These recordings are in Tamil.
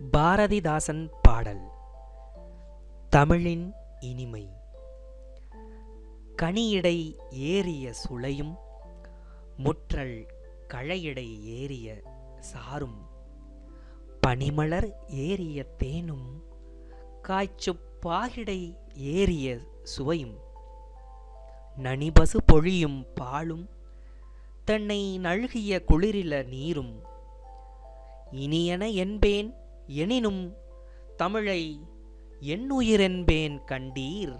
பாரதிதாசன் பாடல். தமிழின் இனிமை. கனியிடை ஏறிய சுளையும் முற்றல் களையிடை ஏறிய சாரும் பனிமலர் ஏறிய தேனும் காய்ச்சுப் பாகிடை ஏறிய சுவையும் நனிபசு பொழியும் பாலும் தன்னை நல்கிய குளிரில நீரும் இனியன என்பேன் எனினும் தமிழை என்னுயிரென்பேன் கண்டீர்.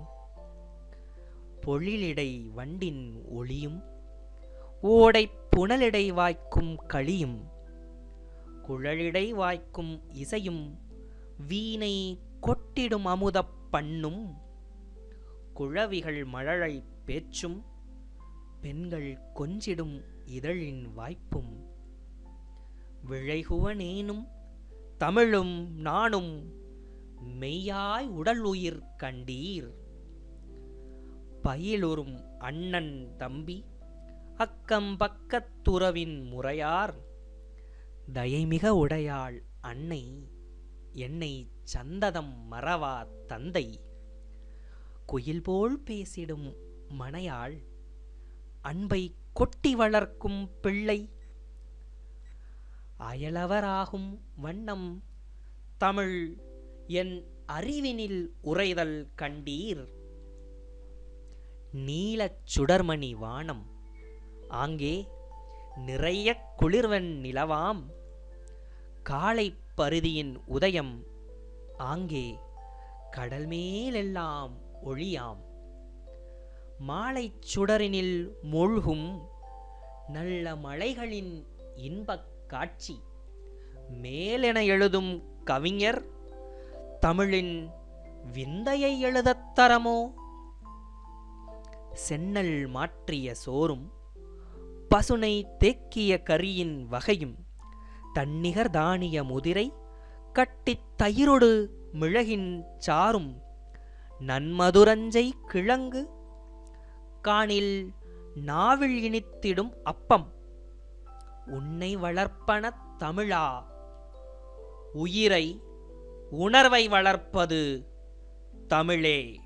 பொழிலிடை வண்டின் ஒளியும் ஓடைப் புனலிடை வாய்க்கும் களியும் குழலிடை வாய்க்கும் இசையும் வீணை கொட்டிடும் அமுதப் பண்ணும் குழவிகள் மழலை பேச்சும் பெண்கள் கொஞ்சிடும் இதழின் வாய்ப்பும் விழைகுவனேனும் தமிழும் நானும் மெய்யாய் உடல் உயிர் கண்டீர். பயிலுறும் அண்ணன் தம்பி அக்கம் பக்கத்துறவின் முறையார் தயைமிக உடையாள் அன்னை என்னை சந்ததம் மறவா தந்தை. குயில் போல் பேசிடும் மனையாள் அன்பை கொட்டி வளர்க்கும் பிள்ளை அயலவராகும் வண்ணம் தமிழ் என் அறிவினில் உரைதல் கண்டீர். நீலச் சுடர்மணி வானம் ஆங்கே நிறைய குளிர்வன் நிலவாம். காலை பருதியின் உதயம் ஆங்கே கடல் மேலெல்லாம் ஒளியாம் மாலைச் சுடரினில் மூழ்கும் நல்ல மலைகளின் இன்பக் காட்சி. மேலென எழுதும் கவிஞர் தமிழின் விந்தையை எழுதத் தரமோ? சென்னல் மாற்றிய சோறும் பசுனை தேக்கிய கரியின் வகையும் தன்னிகர் தானிய முதிரை கட்டித் தயிரொடு மிளகின் சாரும் நன்மதுரஞ்சை கிழங்கு காணில் நாவில் இனித்திடும் அப்பம் உன்னை வளர்ப்பன தமிழா. உயிரை உணர்வை வளர்ப்பது தமிழே.